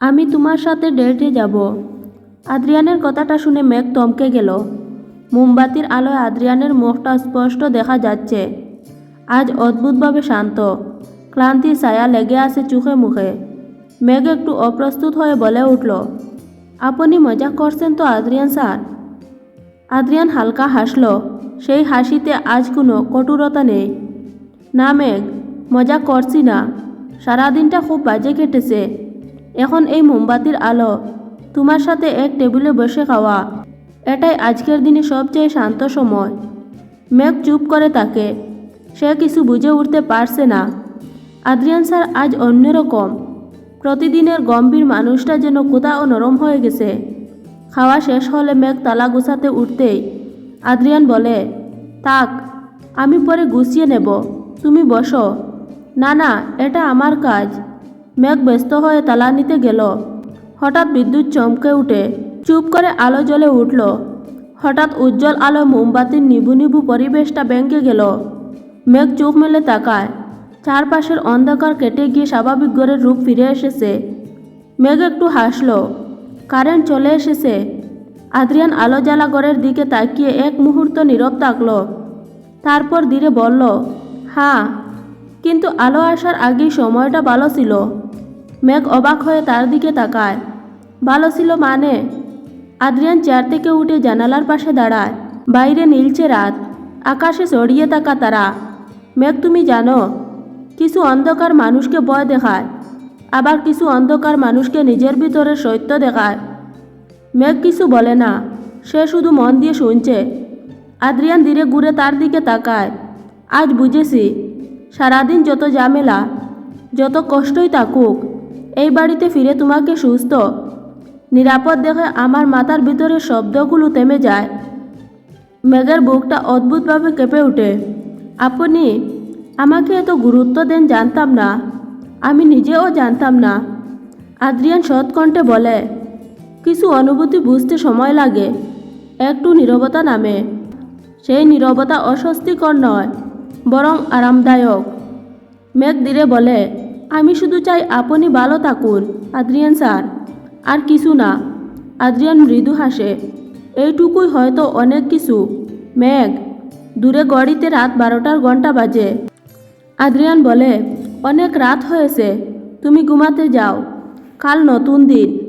আমি তোমার সাথে ডেটে যাব। আদ্রিয়ানের কথাটা শুনে মেঘ থমকে গেল। মোমবাতির আলোয় আদ্রিয়ানের মুখটা স্পষ্ট দেখা যাচ্ছে। আজ অদ্ভুতভাবে শান্ত। ক্লান্তির ছায়া লেগে আছে চোখে মুখে। মেঘ একটু অপ্রস্তুত হয়ে বলে উঠল, আপনি মজা করছেন তো আদ্রিয়ান স্যার? আদ্রিয়ান হালকা হাসল, সেই হাসিতে আজ কোনো কটুরতা নেই। না মেঘ, মজা করছি না। সারাদিনটা খুব বাজে কেটেছে। এখন এই মোমবাতির আলো, তোমার সাথে এক টেবিলে বসে খাওয়া। এটাই আজকের দিনে সবচেয়ে শান্ত সময়। মেঘ চুপ করে তাকে সে কিছু বুঝে উঠতে পারছে না। আদ্রিয়ান স্যার আজ অন্যরকম, প্রতিদিনের গম্ভীর মানুষটা যেন কোথাও নরম হয়ে গেছে। খাওয়া শেষ হলে মেঘ তালা গুছাতে উঠতেই আদ্রিয়ান বলে তাক আমি পরে গুছিয়ে নেব, তুমি বসো। না না, এটা আমার কাজ। মেঘ ব্যস্ত হয়ে তালা নিতে গেল। হঠাৎ বিদ্যুৎ চমকে উঠে চুপ করে আলো জ্বলে উঠল। হঠাৎ উজ্জ্বল আলো মোমবাতির নিবু নিবু পরিবেশটা ব্যাঙ্কে গেল। মেঘ চোখ মেলে তাকায়। চারপাশের অন্ধকার কেটে গিয়ে স্বাভাবিক ঘরের রূপ ফিরে এসেছে। মেঘ একটু হাসলো। কারেন্ট চলে এসেছে। আদ্রিয়ান আলো জ্বালা ঘরের দিকে তাকিয়ে এক মুহূর্ত নীরব থাকল। তারপর ধীরে বলল হ্যাঁ কিন্তু আলো আসার আগেই সময়টা ভালো ছিল। মেঘ অবাক হয়ে তার দিকে তাকায়। ভালো ছিল মানে। আদ্রিয়ান চেয়ার থেকে উঠে জানালার পাশে দাঁড়ায়। বাইরে নীলছে রাত। আকাশে ছড়িয়ে থাকা তারা। মেঘ, তুমি জানো, কিছু অন্ধকার মানুষকে ভয় দেখায়। আবার কিছু অন্ধকার মানুষকে নিজের ভিতরে সত্য দেখায়। মেঘ কিছু বলে না। সে শুধু মন দিয়ে শুনছে। আদ্রিয়ান ধীরে ঘুরে তার দিকে তাকায়। আজ বুঝেছি, সারাদিন যত ঝামেলা, যত কষ্টই থাকুক এই বাড়িতে ফিরে তোমাকে সুস্থ। নিরাপদ দেখে আমার মাথার ভিতরে শব্দগুলো থেমে যায়। মেঘের বুকটা অদ্ভুতভাবে কেঁপে ওঠে। আপনি আমাকে এত গুরুত্ব দেন জানতাম না। আমি নিজেও জানতাম না। আদ্রিয়ান সৎকণ্ঠে বলে, কিছু অনুভূতি বুঝতে সময় লাগে। একটু নীরবতা নামে। সেই নীরবতা অস্বস্তিকর নয়, বরং আরামদায়ক। মেঘ ধীরে বলে আমি শুধু চাই আপনি ভালো থাকুন, আদ্রিয়ান স্যার। আর কিছু না, আদ্রিয়ান মৃদু হাসে। এইটুকুই হয়তো অনেক কিছু। মেঘ, দূরে গড়িতে রাত বারোটার ঘণ্টা বাজে। আদ্রিয়ান বলে, অনেক রাত হয়েছে, তুমি ঘুমাতে যাও। কাল নতুন দিন।